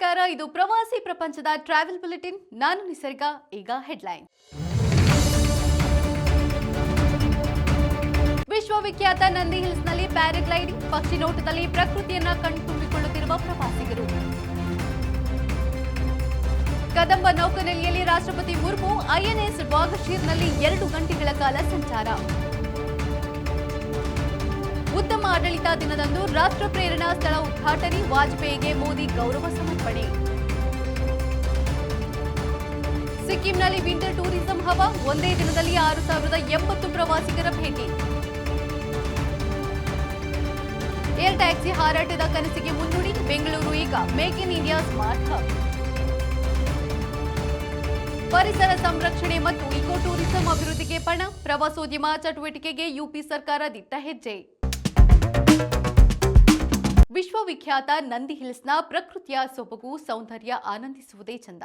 ನಮಸ್ಕಾರ. ಇದು ಪ್ರವಾಸಿ ಪ್ರಪಂಚದ ಟ್ರಾವೆಲ್ ಬುಲೆಟಿನ್ ನಾನು ನಿಸರ್ಗ, ಈಗ ಹೆಡ್ಲೈನ್ ವಿಶ್ವವಿಖ್ಯಾತ ನಂದಿ ಹಿಲ್ಸ್ನಲ್ಲಿ ಪ್ಯಾರಾಗ್ಲೈಡಿಂಗ್ ಪಕ್ಷಿ ನೋಟದಲ್ಲಿ ಪ್ರಕೃತಿಯನ್ನ ಕಣ್ತುಂಬಿಕೊಳ್ಳುತ್ತಿರುವ ಪ್ರವಾಸಿಗರು. ಕದಂಬ ನೌಕನೆಲೆಯಲ್ಲಿ ರಾಷ್ಟ್ರಪತಿ ಮುರ್ಮು, ಐಎನ್ಎಸ್ ವಾಗಶೀರ್ನಲ್ಲಿ ಎರಡು ಗಂಟೆಗಳ ಕಾಲ ಸಂಚಾರ. ಆಡಳಿತ ದಿನದಂದು ರಾಷ್ಟ್ರ ಪ್ರೇರಣಾ ಸ್ಥಳ ಉದ್ಘಾಟನೆ. ವಾಜಪೇಯಿಗೆ ಮೋದಿ ಗೌರವ ಸಮರ್ಪಣೆ. ಸಿಕ್ಕಿಂನಲ್ಲಿ ವಿಂಟರ್ ಟೂರಿಸಂ ಹವ ಒಂದೇ ದಿನದಲ್ಲಿ ಆರು ಸಾವಿರದ ಎಂಬತ್ತು ಪ್ರವಾಸಿಗರ ಭೇಟಿ. ಏರ್ ಟ್ಯಾಕ್ಸಿ ಹಾರಾಟದ ಕನಸಿಗೆ ಮುನ್ನುಡಿ. ಬೆಂಗಳೂರು ಈಗ make in India smart hub. ಪರಿಸರ ಸಂರಕ್ಷಣೆ ಮತ್ತು ಇಕೋ ಟೂರಿಸಂ ಅಭಿವೃದ್ಧಿಗೆ ಪಣ. ಪ್ರವಾಸೋದ್ಯಮ ಚಟುವಟಿಕೆಗೆ ಯುಪಿ ಸರ್ಕಾರ ದಿಟ್ಟ ಹೆಜ್ಜೆ. ವಿಶ್ವವಿಖ್ಯಾತ ನಂದಿ ಹಿಲ್ಸ್ನ ಪ್ರಕೃತಿಯ ಸೊಬಗು ಸೌಂದರ್ಯ ಆನಂದಿಸುವುದೇ ಚಂದ.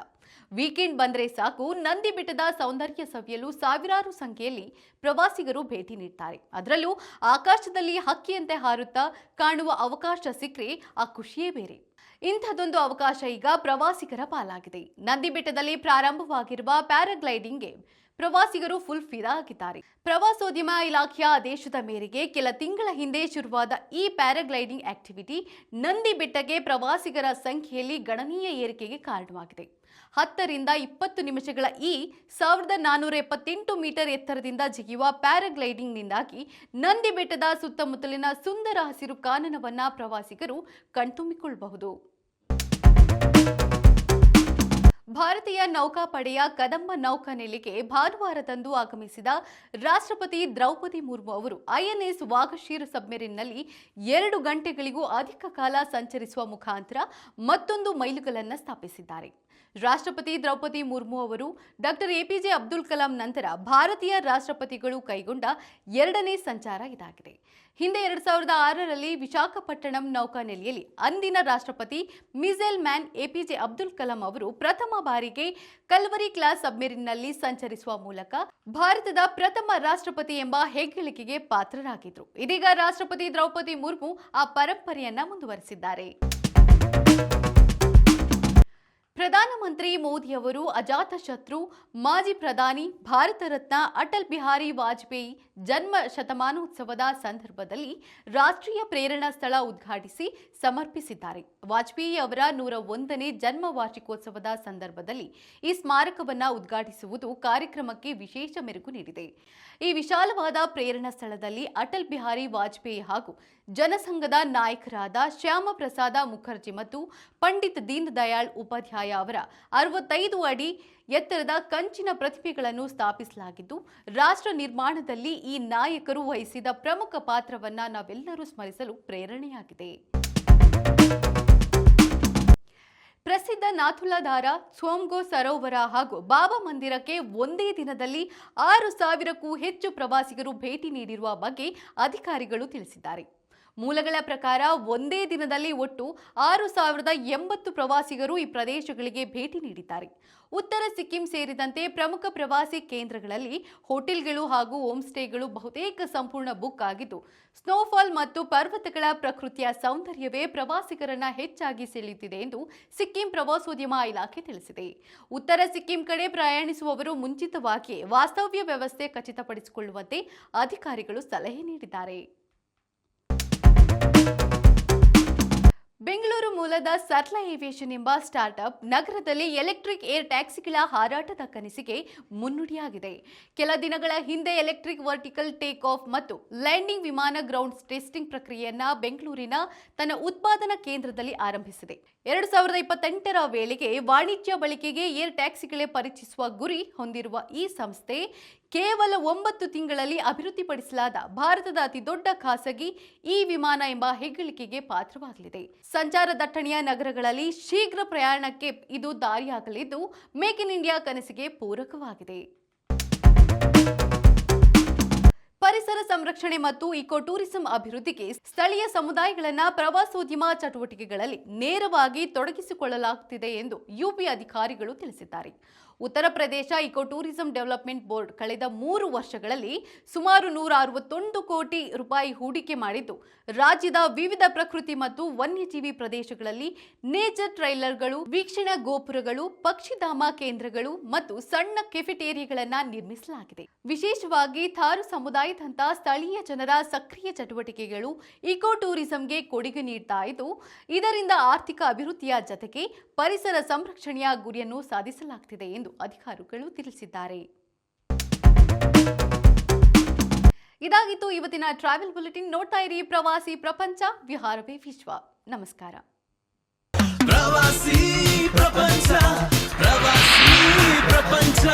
ವೀಕೆಂಡ್ ಬಂದರೆ ಸಾಕು, ನಂದಿ ಬೆಟ್ಟದ ಸೌಂದರ್ಯ ಸವಿಯಲು ಸಾವಿರಾರು ಸಂಖ್ಯೆಯಲ್ಲಿ ಪ್ರವಾಸಿಗರು ಭೇಟಿ ನೀಡ್ತಾರೆ. ಅದರಲ್ಲೂ ಆಕಾಶದಲ್ಲಿ ಹಕ್ಕಿಯಂತೆ ಹಾರುತ್ತಾ ಕಾಣುವ ಅವಕಾಶ ಸಿಕ್ಕರೆ ಆ ಖುಷಿಯೇ ಬೇರೆ. ಇಂಥದೊಂದು ಅವಕಾಶ ಈಗ ಪ್ರವಾಸಿಗರ ಪಾಲಾಗಿದೆ. ನಂದಿ ಬೆಟ್ಟದಲ್ಲಿ ಪ್ರಾರಂಭವಾಗಿರುವ ಪ್ಯಾರಾಗ್ಲೈಡಿಂಗ್ಗೆ ಪ್ರವಾಸಿಗರು ಫುಲ್ ಫಿದಾ ಆಗಿದ್ದಾರೆ. ಪ್ರವಾಸೋದ್ಯಮ ಇಲಾಖೆಯ ಆದೇಶದ ಮೇರೆಗೆ ಕೆಲ ತಿಂಗಳ ಹಿಂದೆ ಶುರುವಾದ ಈ ಪ್ಯಾರಾಗ್ಲೈಡಿಂಗ್ ಆಕ್ಟಿವಿಟಿ ನಂದಿ ಬೆಟ್ಟಕ್ಕೆ ಪ್ರವಾಸಿಗರ ಸಂಖ್ಯೆಯಲ್ಲಿ ಗಣನೀಯ ಏರಿಕೆಗೆ ಕಾರಣವಾಗಿದೆ. ಹತ್ತರಿಂದ ಇಪ್ಪತ್ತು ನಿಮಿಷಗಳ ಈ ಸಾವಿರದ ನಾನ್ನೂರ ಎಪ್ಪತ್ತೆಂಟು ಮೀಟರ್ ಎತ್ತರದಿಂದ ಜಿಗಿಯುವ ಪ್ಯಾರಾಗ್ಲೈಡಿಂಗ್ನಿಂದಾಗಿ ನಂದಿ ಬೆಟ್ಟದ ಸುತ್ತಮುತ್ತಲಿನ ಸುಂದರ ಹಸಿರು ಕಾನನವನ್ನ ಪ್ರವಾಸಿಗರು ಕಣ್ತುಂಬಿಕೊಳ್ಳಬಹುದು ಭಾರತೀಯ ನೌಕಾಪಡೆಯ ಕದಂಬ ನೌಕಾನೆಲೆಗೆ ಭಾನುವಾರದಂದು ಆಗಮಿಸಿದ ರಾಷ್ಟ್ರಪತಿ ದ್ರೌಪದಿ ಮುರ್ಮು ಅವರು ಐಎನ್ಎಸ್ ವಾಗಶೀರ್ ಸಬ್ಮೆರಿನ್ನಲ್ಲಿ ಎರಡು ಗಂಟೆಗಳಿಗೂ ಅಧಿಕ ಕಾಲ ಸಂಚರಿಸುವ ಮುಖಾಂತರ ಮತ್ತೊಂದು ಮೈಲುಗಲ್ಲನ್ನು ಸ್ಥಾಪಿಸಿದ್ದಾರೆ. ರಾಷ್ಟ್ರಪತಿ ದ್ರೌಪದಿ ಮುರ್ಮು ಅವರು ಡಾಕ್ಟರ್ ಎಪಿಜೆ ಅಬ್ದುಲ್ ಕಲಾಂ ನಂತರ ಭಾರತೀಯ ರಾಷ್ಟ್ರಪತಿಗಳು ಕೈಗೊಂಡ ಎರಡನೇ ಸಂಚಾರ ಇದಾಗಿದೆ. ಹಿಂದೆ ಎರಡ್ ಸಾವಿರದ ಆರರಲ್ಲಿ ವಿಶಾಖಪಟ್ಟಣಂ ನೌಕಾನೆಲೆಯಲ್ಲಿ ಅಂದಿನ ರಾಷ್ಟ್ರಪತಿ missile man APJ Abdul Kalam ಅವರು ಪ್ರಥಮ ಬಾರಿಗೆ ಕಲ್ವರಿ ಕ್ಲಾಸ್ ಸಬ್ಮೆರಿನ್ನಲ್ಲಿ ಸಂಚರಿಸುವ ಮೂಲಕ ಭಾರತದ ಪ್ರಥಮ ರಾಷ್ಟ್ರಪತಿ ಎಂಬ ಹೆಗ್ಗಳಿಕೆಗೆ ಪಾತ್ರರಾಗಿದ್ರು. ಇದೀಗ ರಾಷ್ಟ್ರಪತಿ ದ್ರೌಪದಿ ಮುರ್ಮು ಆ ಪರಂಪರೆಯನ್ನ ಮುಂದುವರೆಸಿದ್ದಾರೆ. ಪ್ರಧಾನಮಂತ್ರಿ ಮೋದಿಯವರು ಅಜಾತಶತ್ರು ಮಾಜಿ ಪ್ರಧಾನಿ ಭಾರತ ರತ್ನ ಅಟಲ್ ಬಿಹಾರಿ ವಾಜಪೇಯಿ ಜನ್ಮ ಶತಮಾನೋತ್ಸವದ ಸಂದರ್ಭದಲ್ಲಿ ರಾಷ್ಟ್ರೀಯ ಪ್ರೇರಣಾ ಸ್ಥಳ ಉದ್ಘಾಟಿಸಿ ಸಮರ್ಪಿಸಿದ್ದಾರೆ. ವಾಜಪೇಯಿ ಅವರ ನೂರ ಒಂದನೇ ಜನ್ಮ ವಾರ್ಷಿಕೋತ್ಸವದ ಸಂದರ್ಭದಲ್ಲಿ ಈ ಸ್ಮಾರಕವನ್ನು ಉದ್ಘಾಟಿಸುವುದು ಕಾರ್ಯಕ್ರಮಕ್ಕೆ ವಿಶೇಷ ಮೆರುಗು ನೀಡಿದೆ. ಈ ವಿಶಾಲವಾದ ಪ್ರೇರಣಾ ಸ್ಥಳದಲ್ಲಿ ಅಟಲ್ ಬಿಹಾರಿ ವಾಜಪೇಯಿ ಹಾಗೂ ಜನಸಂಘದ ನಾಯಕರಾದ ಶ್ಯಾಮ ಪ್ರಸಾದ ಮುಖರ್ಜಿ ಮತ್ತು ಪಂಡಿತ್ ದೀನ್ ದಯಾಳ್ ಉಪಾಧ್ಯಾಯ ಅವರ ಅರವತ್ತೈದು ಅಡಿ ಎತ್ತರದ ಕಂಚಿನ ಪ್ರತಿಮೆಗಳನ್ನು ಸ್ಥಾಪಿಸಲಾಗಿದ್ದು, ರಾಷ್ಟ್ರ ನಿರ್ಮಾಣದಲ್ಲಿ ಈ ನಾಯಕರು ವಹಿಸಿದ ಪ್ರಮುಖ ಪಾತ್ರವನ್ನ ನಾವೆಲ್ಲರೂ ಸ್ಮರಿಸಲು ಪ್ರೇರಣೆಯಾಗಿದೆ. ಪ್ರಸಿದ್ಧ ನಾಥುಲಾಧಾರ ಸೋಮ್ಗೋ ಸರೋವರ ಹಾಗೂ ಬಾಬಾ ಮಂದಿರಕ್ಕೆ ಒಂದೇ ದಿನದಲ್ಲಿ ಆರು ಸಾವಿರಕ್ಕೂ ಹೆಚ್ಚು ಪ್ರವಾಸಿಗರು ಭೇಟಿ ನೀಡಿರುವ ಬಗ್ಗೆ ಅಧಿಕಾರಿಗಳು ತಿಳಿಸಿದ್ದಾರೆ. ಮೂಲಗಳ ಪ್ರಕಾರ ಒಂದೇ ದಿನದಲ್ಲಿ ಒಟ್ಟು ಆರು ಸಾವಿರದ ಎಂಬತ್ತು ಪ್ರವಾಸಿಗರು ಈ ಪ್ರದೇಶಗಳಿಗೆ ಭೇಟಿ ನೀಡಿದ್ದಾರೆ. ಉತ್ತರ ಸಿಕ್ಕಿಂ ಸೇರಿದಂತೆ ಪ್ರಮುಖ ಪ್ರವಾಸಿ ಕೇಂದ್ರಗಳಲ್ಲಿ ಹೋಟೆಲ್ಗಳು ಹಾಗೂ ಹೋಮ್ ಸ್ಟೇಗಳು ಬಹುತೇಕ ಸಂಪೂರ್ಣ ಬುಕ್ ಆಗಿದ್ದು, ಸ್ನೋಫಾಲ್ ಮತ್ತು ಪರ್ವತಗಳ ಪ್ರಕೃತಿಯ ಸೌಂದರ್ಯವೇ ಪ್ರವಾಸಿಗರನ್ನ ಹೆಚ್ಚಾಗಿ ಸೆಳೆಯುತ್ತಿದೆ ಎಂದು ಸಿಕ್ಕಿಂ ಪ್ರವಾಸೋದ್ಯಮ ಇಲಾಖೆ ತಿಳಿಸಿದೆ. ಉತ್ತರ ಸಿಕ್ಕಿಂ ಕಡೆ ಪ್ರಯಾಣಿಸುವವರು ಮುಂಚಿತವಾಗಿ ವಾಸ್ತವ್ಯ ವ್ಯವಸ್ಥೆ ಖಚಿತಪಡಿಸಿಕೊಳ್ಳುವಂತೆ ಅಧಿಕಾರಿಗಳು ಸಲಹೆ ನೀಡಿದ್ದಾರೆ. ಬೆಂಗಳೂರು ಮೂಲದ ಸರ್ಲ ಏವಿಯೇಷನ್ ಎಂಬ ಸ್ಟಾರ್ಟ್ಅಪ್ ನಗರದಲ್ಲಿ ಎಲೆಕ್ಟ್ರಿಕ್ ಏರ್ ಟ್ಯಾಕ್ಸಿಗಳ ಹಾರಾಟದ ಕನಸಿಗೆ ಮುನ್ನುಡಿಯಾಗಿದೆ. ಕೆಲ ದಿನಗಳ ಹಿಂದೆ ಎಲೆಕ್ಟ್ರಿಕ್ ವರ್ಟಿಕಲ್ ಟೇಕ್ ಆಫ್ ಮತ್ತು ಲ್ಯಾಂಡಿಂಗ್ ವಿಮಾನ ಗ್ರೌಂಡ್ ಟೆಸ್ಟಿಂಗ್ ಪ್ರಕ್ರಿಯೆಯನ್ನ ಬೆಂಗಳೂರಿನ ತನ್ನ ಉತ್ಪಾದನಾ ಕೇಂದ್ರದಲ್ಲಿ ಆರಂಭಿಸಿದೆ. ಎರಡು ಸಾವಿರದ ಇಪ್ಪತ್ತೆಂಟರ ವೇಳೆಗೆ ವಾಣಿಜ್ಯ ಬಳಕೆಗೆ ಏರ್ ಟ್ಯಾಕ್ಸಿಗಳೇ ಪರಿಚಯಿಸುವ ಗುರಿ ಹೊಂದಿರುವ ಈ ಸಂಸ್ಥೆ ಕೇವಲ ಒಂಬತ್ತು ತಿಂಗಳಲ್ಲಿ ಅಭಿವೃದ್ಧಿಪಡಿಸಲಾದ ಭಾರತದ ಅತಿ ದೊಡ್ಡ ಖಾಸಗಿ ಈ ವಿಮಾನ ಎಂಬ ಹೆಗ್ಗಳಿಕೆಗೆ ಪಾತ್ರವಾಗಲಿದೆ. ಸಂಚಾರ ದಟ್ಟಣೆಯ ನಗರಗಳಲ್ಲಿ ಶೀಘ್ರ ಪ್ರಯಾಣಕ್ಕೆ ಇದು ದಾರಿಯಾಗಲಿದ್ದು, ಮೇಕ್ ಇನ್ ಇಂಡಿಯಾ ಕನಸಿಗೆ ಪೂರಕವಾಗಿದೆ. ಪರಿಸರ ಸಂರಕ್ಷಣೆ ಮತ್ತು ಇಕೋ ಟೂರಿಸಂ ಅಭಿವೃದ್ಧಿಗೆ ಸ್ಥಳೀಯ ಸಮುದಾಯಗಳನ್ನ ಪ್ರವಾಸೋದ್ಯಮ ಚಟುವಟಿಕೆಗಳಲ್ಲಿ ನೇರವಾಗಿ ತೊಡಗಿಸಿಕೊಳ್ಳಲಾಗುತ್ತಿದೆ ಎಂದು ಯುಪಿ ಅಧಿಕಾರಿಗಳು ತಿಳಿಸಿದ್ದಾರೆ. Uttar Pradesh eco tourism development board ಕಳೆದ ಮೂರು ವರ್ಷಗಳಲ್ಲಿ ಸುಮಾರು ನೂರ ಅರವತ್ತೊಂದು ಕೋಟಿ ರೂಪಾಯಿ ಹೂಡಿಕೆ ಮಾಡಿದ್ದು, ರಾಜ್ಯದ ವಿವಿಧ ಪ್ರಕೃತಿ ಮತ್ತು ವನ್ಯಜೀವಿ ಪ್ರದೇಶಗಳಲ್ಲಿ ನೇಚರ್ ಟ್ರೈಲರ್ಗಳು, ವೀಕ್ಷಣಾ ಗೋಪುರಗಳು, ಪಕ್ಷಿಧಾಮ ಕೇಂದ್ರಗಳು ಮತ್ತು ಸಣ್ಣ ಕೆಫೆಟೇರಿಯಾಗಳನ್ನ ನಿರ್ಮಿಸಲಾಗಿದೆ. ವಿಶೇಷವಾಗಿ ಥಾರು ಸಮುದಾಯದಂತ ಸ್ಥಳೀಯ ಜನರ ಸಕ್ರಿಯ ಚಟುವಟಿಕೆಗಳು ಇಕೋ ಟೂರಿಸಂಗೆ ಕೊಡುಗೆ ನೀಡ್ತಾ ಇದ್ದು, ಇದರಿಂದ ಆರ್ಥಿಕ ಅಭಿವೃದ್ಧಿಯ ಜತೆಗೆ ಪರಿಸರ ಸಂರಕ್ಷಣೆಯ ಗುರಿಯನ್ನು ಸಾಧಿಸಲಾಗುತ್ತಿದೆ ಎಂದು ಅಧಿಕಾರಿಗಳು ತಿಳಿಸಿದ್ದಾರೆ. ಇದಾಗಿತ್ತು ಇವತ್ತಿನ ಟ್ರಾವೆಲ್ ಬುಲೆಟಿನ್. ನೋಡ್ತಾ ಇರಿ ಪ್ರವಾಸಿ ಪ್ರಪಂಚ, ವಿಹಾರವೇ ವಿಶ್ವ. ನಮಸ್ಕಾರ. ಪ್ರವಾಸಿ ಪ್ರಪಂಚ ಪ್ರವಾಸಿ ಪ್ರಪಂಚ.